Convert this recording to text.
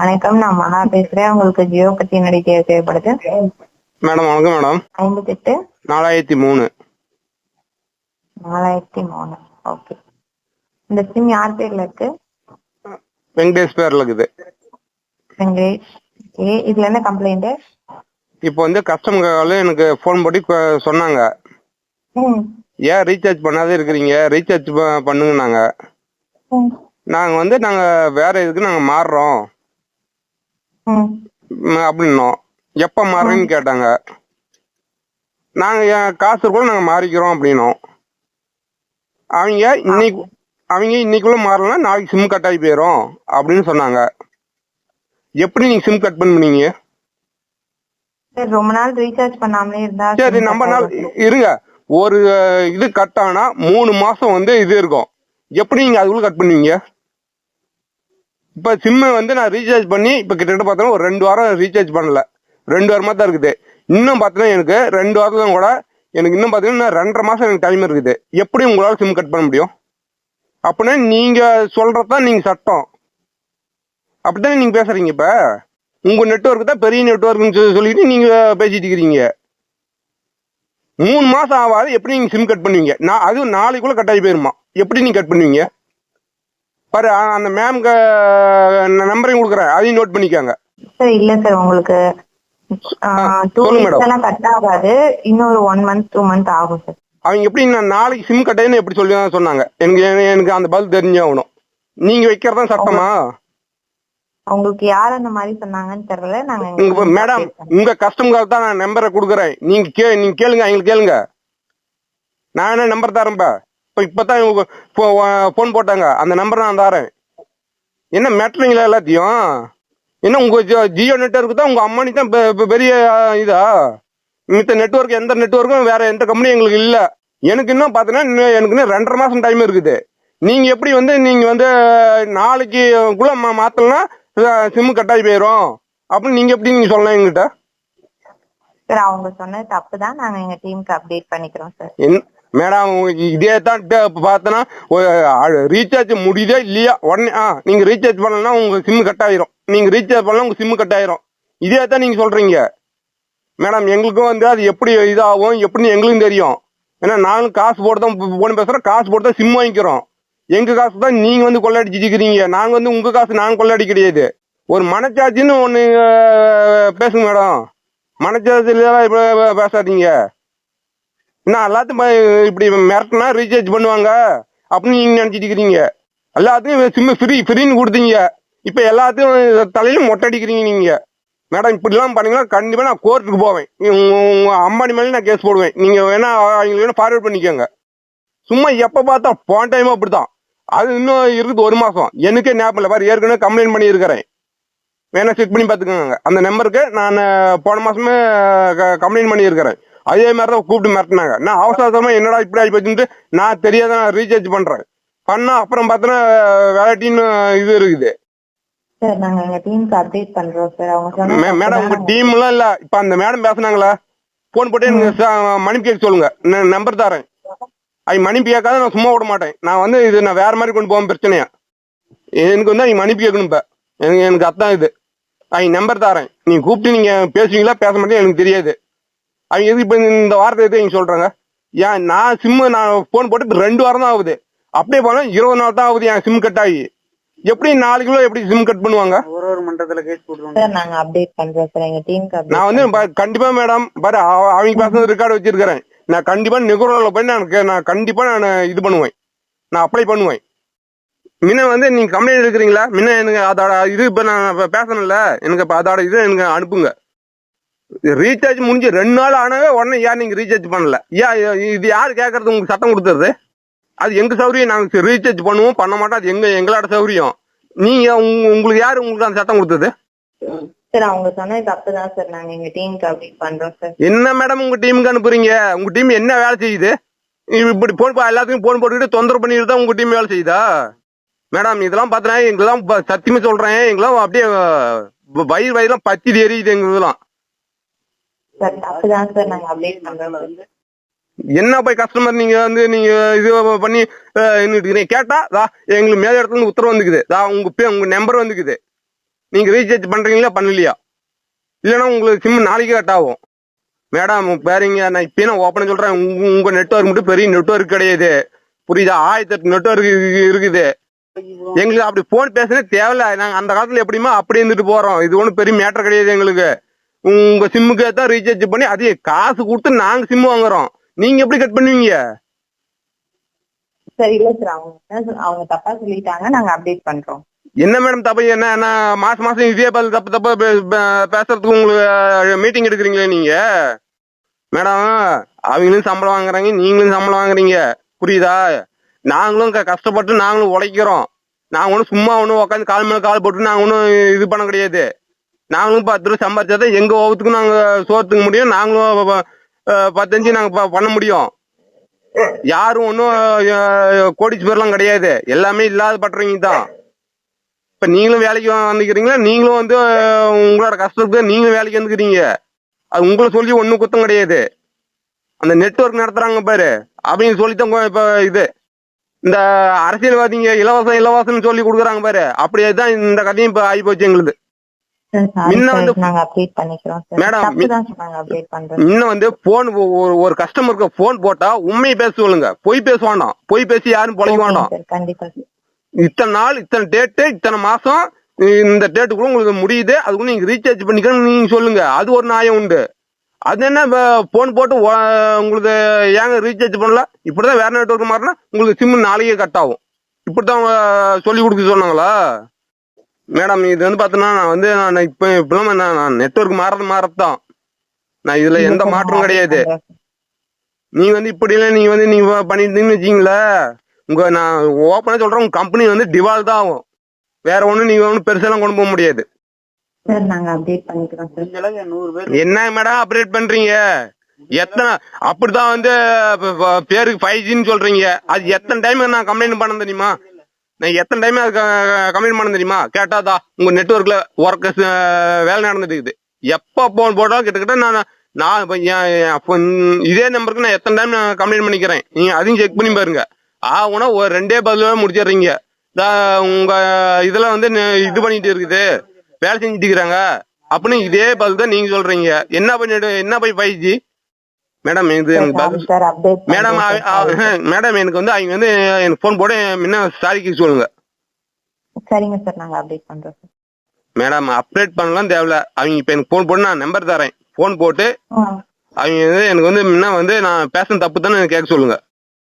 வணக்கம் நான் மகா பேசுறேன். உங்களுக்கு ஜியோ பத்தி டீட்டெயில் தேவைப்படுது? மேடம் வணக்கம் மேடம். ஐம்பத்தி எட்டு நாலாயிரத்தி மூணு. நாலாயிரத்தி மூணு. ஓகே. இந்த சிம் யார் பேர்ல இருக்கு? வெங்கடேஷ் பேரில் இருக்குது. வெங்கடேஷ். ஓகே இதுல என்ன கம்ப்ளைண்ட் இப்போ வந்து கஸ்டமர் கால் எனக்கு ஃபோன் போட்டு சொன்னாங்க. ஏன் ரீசார்ஜ் பண்ணாதே இருக்கிறீங்க? ரீசார்ஜ் பண்ணுங்க நாங்கள் ம். நாங்கள் வந்து நாங்கள் வேற இதுக்கு நாங்கள் மாறுறோம்? அப்படின்னோம். எப்போ மாறுறீன்னு கேட்டாங்க. நாங்கள் காசு கூட நாங்கள் மாறிக்கிறோம் அப்படின்னோம். அவங்க இன்னைக்கு அவங்க இன்னைக்குள்ள மாறலன்னா நாளைக்கு சிம் கட் ஆகி போயிடும் அப்படின்னு சொன்னாங்க. எப்படி நீங்கள் சிம் கட் பண்ணுவீங்க? ரொம்ப நாள் ரீசார்ஜ் பண்ணாமலே இருந்தா சரி நம்ம நாள். இருங்க. ஒரு இது கட் ஆனா மூணு மாசம் வந்து இது இருக்கும். எப்படி நீங்க அதுக்குள்ள கட் பண்ணுவீங்க? இப்போ சிம்மு வந்து நான் ரீசார்ஜ் பண்ணி இப்போ கிட்டத்தட்ட பார்த்தோன்னா ஒரு ரெண்டு வாரம் ரீசார்ஜ் பண்ணல. ரெண்டு வாரமாக தான் இருக்குது. இன்னும் பார்த்தோன்னா எனக்கு ரெண்டு வாரத்துல கூட எனக்கு இன்னும் பார்த்தீங்கன்னா ரெண்டரை மாதம் எனக்கு டைம் இருக்குது. எப்படி உங்களால் சிம் கட் பண்ண முடியும்? அப்படின்னா சொல்கிறது தான் நீங்கள் சட்டம். அப்படித்தானே நீங்கள் பேசுகிறீங்க இப்போ? உங்கள் நெட்ஒர்க் தான் பெரிய நெட்வொர்க்னு சொல்லிட்டு நீங்கள் பேசிட்டு இருக்கிறீங்க. மூணு மாதம் ஆகாது எப்படி நீங்கள் சிம் கட் பண்ணுவீங்க? நான் அதுவும் நாளைக்குள்ளே கட் ஆகி போயிருமா? எப்படி நீங்கள் கட் பண்ணுவீங்க? பாரு அந்த மேம்க்கு நம்பரையும் கொடுக்குறேன். அதையும் நோட் பண்ணிக்கோங்க. சார் இல்ல சார் உங்களுக்கு டூ வீக்ஸ் madam. எல்லாம் கட் ஆகாது. இன்னொரு ஒன் மந்த் டூ மந்த் ஆகும் சார். அவங்க எப்படி நான் நாளைக்கு சிம் கட் ஆயின்னு எப்படி சொல்லி சொன்னாங்க. எனக்கு எனக்கு அந்த பதில் தெரிஞ்சாகணும். நீங்க வைக்கிறதா சட்டமா? உங்களுக்கு யார் அந்த மாதிரி சொன்னாங்கன்னு தெரியல. நாங்க மேடம். உங்க கஸ்டமருக்கு தான் நான் நம்பரை கொடுக்குறேன். நீங்க கே நீங்க கேளுங்க அவங்களுக்கு கேளுங்க. நான் என்ன நம்பர் தரேன்ப்பா இப்போ இப்பதான் இவங்க ஃபோன் போட்டாங்க. அந்த நம்பர் நான் தரேன். என்ன மேட்ருங்களா எல்லாத்தையும்? என்ன உங்க ஜி- ஜியோ நெட்வொர்க் தான்? உங்க அம்மானி தான் பெரிய இதா? மித்த நெட்வொர்க் எந்த நெட்வொர்க்கும் வேற எந்த கம்பெனியும் எங்களுக்கு இல்ல. எனக்கு இன்னும் பார்த்தீங்கன்னா எனக்கு இன்னும் ரெண்டரை மாசம் டைம் இருக்குது. நீங்க எப்படி வந்து நீங்க வந்து நாளைக்கு குள்ள மா- மாத்தலன்னா சிம் கட் ஆகி போயிடும் அப்படின்னு நீங்க எப்படி நீங்க சொல்லலாம் எங்கிட்ட? சார் அவங்க சொன்னது தப்பு தான் நாங்க எங்க டீமுக்கு அப்டேட் பண்ணிக்கிறோம் சார். மேடம் இதே தான் பார்த்தோன்னா ரீசார்ஜ் முடியுதே இல்லையா? உடனே ஆ நீங்கள் ரீசார்ஜ் பண்ணலன்னா உங்கள் சிம் கட் ஆயிரும் நீங்கள் ரீசார்ஜ் பண்ணலாம் உங்கள் சிம் கட் ஆயிரும் இதே தான் நீங்கள் சொல்கிறீங்க மேடம் எங்களுக்கும் வந்து அது எப்படி இதாகும்? எப்படின்னு எங்களுக்கும் தெரியும். ஏன்னா நானும் காசு போட்டு தான் போன் பேசுகிறோம் காசு போட்டு தான் சிம் வாங்கிக்கிறோம். எங்கள் காசு தான் நீங்கள் வந்து கொள்ளடிச்சிருக்கிறீங்க நாங்கள் வந்து உங்கள் காசு நாங்கள் கொள்ளடி கிடையாது. ஒரு மனச்சாட்சின்னு ஒன்று பேசுங்க மேடம். மனச்சாட்சியில் இப்போ பேசாதீங்க. என்ன எல்லாத்தையும் இப்படி மிரட்டினா ரீசார்ஜ் பண்ணுவாங்க. அப்படின்னு நீங்க நினைச்சிட்டு இருக்கிறீங்க. எல்லாத்தையும் சிம்மு ஃப்ரீ ஃப்ரீன்னு கொடுத்தீங்க. இப்ப எல்லாத்தையும் தலையிலும் மொட்டை அடிக்கிறீங்க நீங்க. மேடம் இப்படிலாம் பண்ணீங்கன்னா கண்டிப்பா நான் கோர்ட்டுக்கு போவேன். உங்க அம்மாடி மேலே நான் கேஸ் போடுவேன். நீங்க வேணா அவங்களுக்கு வேணா ஃபார்வர்ட் பண்ணிக்கோங்க. சும்மா எப்ப பார்த்தா போன டைம் அப்படிதான் அது இன்னும் இருக்குது ஒரு மாசம். எனக்கே ஞாபகம் இல்லை. பாரு ஏற்கனவே கம்ப்ளைண்ட் பண்ணியிருக்கிறேன். வேணா செக் பண்ணி பார்த்துக்கோங்க. அந்த நம்பருக்கு நான் போன மாசமே கம்ப்ளைண்ட் பண்ணியிருக்கிறேன். அதே மாதிரி தான் கூப்பிட்டு மிரட்டினாங்க. நான் அவசர அவசரமா என்னடா இப்படி ஆகி போச்சுன்ட்டு நான் தெரியாத நான் ரீசார்ஜ் பண்றேன். பண்ணா அப்புறம் பார்த்தோன்னா வேலைட்டின்னு இது இருக்குது. மேடம் உங்க டீம்லாம் இல்ல. இப்ப அந்த மேடம் பேசுனாங்களா? போன் போட்டு எனக்கு மன்னிப்பு கேட்க சொல்லுங்க. நான் நம்பர் தரேன். அது மன்னிப்பு கேட்காத நான் சும்மா விட மாட்டேன். நான் வந்து இது நான் வேற மாதிரி கொண்டு போவேன் பிரச்சனையா? எனக்கு வந்து அவங்க மன்னிப்பு கேட்கணும் இப்ப. எனக்கு எனக்கு அதான் இது. அவங்க நம்பர் தரேன். நீங்க கூப்பிட்டு நீங்க பேசுவீங்களா பேச மாட்டேங்க எனக்கு தெரியாது. அவங்க எதுக்கு இப்ப இந்த வார்த்தை எதுக்கு அவங்க சொல்றாங்க? ஏன் நான் சிம்மு நான் போன் போட்டு ரெண்டு வாரம் தான் ஆகுது. அப்படியே போனா இருபது நாள் தான் ஆகுது என் சிம் கட் ஆகி. எப்படி நாளைக்குள்ள எப்படி சிம் கட் பண்ணுவாங்க? ஒரு ஒரு மண்டலத்துல கேஸ் போடுவாங்க. சார் நாங்க அப்டேட் பண்றோம் சார். எங்க டீமுக்கு நான் வந்து கண்டிப்பா மேடம் பாரு அவ- அவங்க பேசுறது ரெக்கார்டு வச்சிருக்கிறேன். நான் கண்டிப்பா நிகுரோல போய் நான் நான் கண்டிப்பா நான் இது பண்ணுவேன். நான் அப்ளை பண்ணுவேன். முன்ன வந்து நீங்க கம்ப்ளைண்ட் எடுக்கிறீங்களா? முன்ன எனக்கு அதோட இது இப்ப நான் இப்ப பேசணும்ல. எனக்கு இப்ப அதோட இது எனக்கு அனுப்புங்க. ரீசார்ஜ் முடிஞ்சு ரெண்டு நாள் ஆனவே உடனே ஏன் நீங்க ரீசார்ஜ் பண்ணல? ஏன் இது யாரு கேட்கறது உங்களுக்கு சட்டம் கொடுத்துருது அது எங்க சௌரியம்? நாங்க ரீசார்ஜ் பண்ணுவோம் பண்ண மாட்டோம். அது எங்க எங்களோட சௌரியம். நீங்க உங்க- உங்களுக்கு யாரு உங்களுக்கு அந்த சட்டம் கொடுத்தது? சார் அவங்க சொன்னது தப்பு தான் சார். நாங்க எங்க டீமுக்கு அப்டேட் பண்றோம் சார். என்ன மேடம் உங்க டீமுக்கு அனுப்புறீங்க? உங்க டீம் என்ன வேலை செய்யுது? இப்படி போன் பா- எல்லாத்துக்கும் போன் போட்டுக்கிட்டு தொந்தரவு பண்ணிட்டு தான் உங்க டீம் வேலை செய்யுதா? மேடம் இதெல்லாம் பார்த்தனா எங்கெல்லாம் சத்தியமா சொல்றேன். எங்கெல்லாம் அப்படியே வயிறு வயிறுலாம் பத்தி எரியுது எங்க இதெல்லாம் சார் தப்பு தான் சார் நாங்க அப்டேட் பண்றோம் என்ன போய் கஸ்டமர் நீங்க வந்து நீங்க இது பண்ணி என்ன கேட்டா தா எங்களுக்கு மேல இடத்துல இருந்து உத்தரவு வந்துக்குது. தா உங்க பே உங்க நம்பர் வந்துக்குது. நீங்க ரீசார்ஜ் பண்றீங்களா பண்ணலையா? இல்லைன்னா உங்களுக்கு சிம் நாளைக்கு கட் ஆகும். மேடம் பாருங்க நான் இப்பயே நான் ஓப்பன் சொல்றேன். உங்க உங்க நெட்ஒர்க் மட்டும் பெரிய நெட்ஒர்க் கிடையாது. புரியுதா? ஆயிரத்தி எட்டு நெட்ஒர்க் இருக்குது. எங்களுக்கு அப்படி போன் பேசுனே தேவையில்ல. நாங்க அந்த காலத்துல எப்படிமா அப்படி இருந்துட்டு போறோம். இது ஒன்றும் பெரிய மேட்டர் கிடையாது எங்களுக்கு. உங்க சிம்முக்கு தான் ரீசார்ஜ் பண்ணி அதே காசு கொடுத்து நாங்க சிம் வாங்குறோம். நீங்க எப்படி கட் பண்ணுவீங்க? சார் இல்ல சார் அவங்க அவங்க தப்பா சொல்லிட்டாங்க. நாங்க அப்டேட் பண்றோம். என்ன மேடம் தப்பு? என்ன என்ன மாசம் மாசம் இதே பதில் தப்பு தப்பா பேசுறதுக்கு உங்களுக்கு மீட்டிங் எடுக்கிறீங்களே நீங்க? மேடம் அவங்களும் சம்பளம் வாங்குறாங்க நீங்களும் சம்பளம் வாங்குறீங்க. புரியுதா? நாங்களும் கஷ்டப்பட்டு நாங்களும் உழைக்கிறோம். நாங்க ஒன்றும் சும்மா ஒன்றும் உட்காந்து கால் மேல கால் போட்டு நாங்க ஒன்றும் இது பண்ண கிடையாது. நாங்களும் பத்து ரூபா சம்பாதிச்சாதான் எங்க ஓவத்துக்கும் நாங்க சோத்துக்க முடியும் நாங்களும் பத்தஞ்சு நாங்க ப- பண்ண முடியும். யாரும் ஒன்றும் கோடிச்சுப்பேர்லாம் கிடையாது. எல்லாமே இல்லாத பட்டுறவங்க தான். இப்ப நீங்களும் வேலைக்கு வந்துக்கிறீங்களா? நீங்களும் வந்து உங்களோட கஷ்டத்துக்கு நீங்களும் வேலைக்கு வந்துக்கிறீங்க. அது உங்களை சொல்லி ஒன்றும் குத்தம் கிடையாது. அந்த நெட்வொர்க் நடத்துறாங்க பாரு. அவங்க சொல்லித்தான் கொ- இப்ப இது. இந்த அரசியல்வாதிங்க இலவசம் இலவசம்னு சொல்லி கொடுக்குறாங்க பாரு. அப்படியே தான் இந்த கதையும் இப்ப ஆகி போச்சு எங்களுக்கு. இன்னும் வந்து போன் ஒரு கஸ்டமருக்கு போன் போட்டா உண்மையை பேச சொல்லுங்க. பொய் பேச வேண்டாம் பொய் பேசி யாரும் பொழைக்க வேண்டாம் இத்தனை நாள் இத்தனை டேட்டு இத்தனை மாசம் இந்த டேட்டுக்குள்ள உங்களுக்கு முடியுது அதுக்குள்ள நீங்க ரீசார்ஜ் பண்ணிக்கணும் நீங்க சொல்லுங்க. அது ஒரு நியாயம் உண்டு. அது என்ன போன் போட்டு உங்களுக்கு ஏங்க ரீசார்ஜ் பண்ணல? இப்படிதான் வேற நெட்ஒர்க் மாறினா உங்களுக்கு சிம் நாளைக்கே கட் ஆகும். இப்படிதான் சொல்லி கொடுக்க சொன்னாங்களா? மேடம் இது வந்து பார்த்தோன்னா நான் வந்து நான் இப்போ இப்பெல்லாம் நான் நான் நெட்ஒர்க் மாறது மாறத்தான். நான் இதுல எந்த மாற்றமும் கிடையாது. நீங்க வந்து இப்படி எல்லாம் நீங்க வந்து நீங்க பண்ணிட்டீங்கன்னு வச்சீங்களா உங்க நான் ஓப்பனா சொல்றேன் உங்க கம்பெனி வந்து டிவால் தான் ஆகும். வேற ஒண்ணும் நீங்க ஒன்றும் பெருசெல்லாம் கொண்டு போக முடியாது. சார் நாங்க அப்டேட் பண்ணிக்கிறோம் சார். என்ன மேடம் அப்டேட் பண்றீங்க? எத்தனை அப்படிதான் வந்து பேருக்கு ஃபைவ் ஜின்னு சொல்றீங்க. அது எத்தனை டைம் நான் கம்ப்ளைண்ட் பண்ண தெரியுமா? நான் எத்தனை டைம் அது கம்ப்ளைண்ட் பண்ண தெரியுமா? கேட்டாதா உங்க நெட்ஒர்க்ல ஒர்க் வேலை நடந்துட்டு இருக்குது. எப்போ போன் போட்டாலும் கிட்டத்தட்ட நான் நான் இப்போ என் இதே நம்பருக்கு நான் எத்தனை டைம் நான் கம்ப்ளைண்ட் பண்ணிக்கிறேன்? நீங்கள் அதையும் செக் பண்ணி பாருங்க. ஆகுனா ஒரு ரெண்டே பதில் முடிச்சிடுறீங்க. உங்கள் உங்க வந்து இது பண்ணிட்டு இருக்குது. வேலை செஞ்சுட்டு இருக்கிறாங்க. அப்படின்னு இதே பதில் தான் நீங்கள் சொல்கிறீங்க என்ன பண்ணிட்டு என்ன போய் ஃபைவ் ஜி மேடம் இது எனக்கு மேடம் மேடம் எனக்கு வந்து அவங்க வந்து எனக்கு ஃபோன் போட்டு முன்ன சாரிக்கு சொல்லுங்க. சரிங்க சார் நாங்க அப்டேட் பண்றோம் மேடம் அப்டேட் பண்ணலாம் தேவையில்ல. அவங்க இப்போ எனக்கு ஃபோன் போட்டு நான் நம்பர் தரேன். ஃபோன் போட்டு அவங்க வந்து எனக்கு வந்து முன்ன வந்து நான் பேசுன தப்பு தானே கேட்க சொல்லுங்க.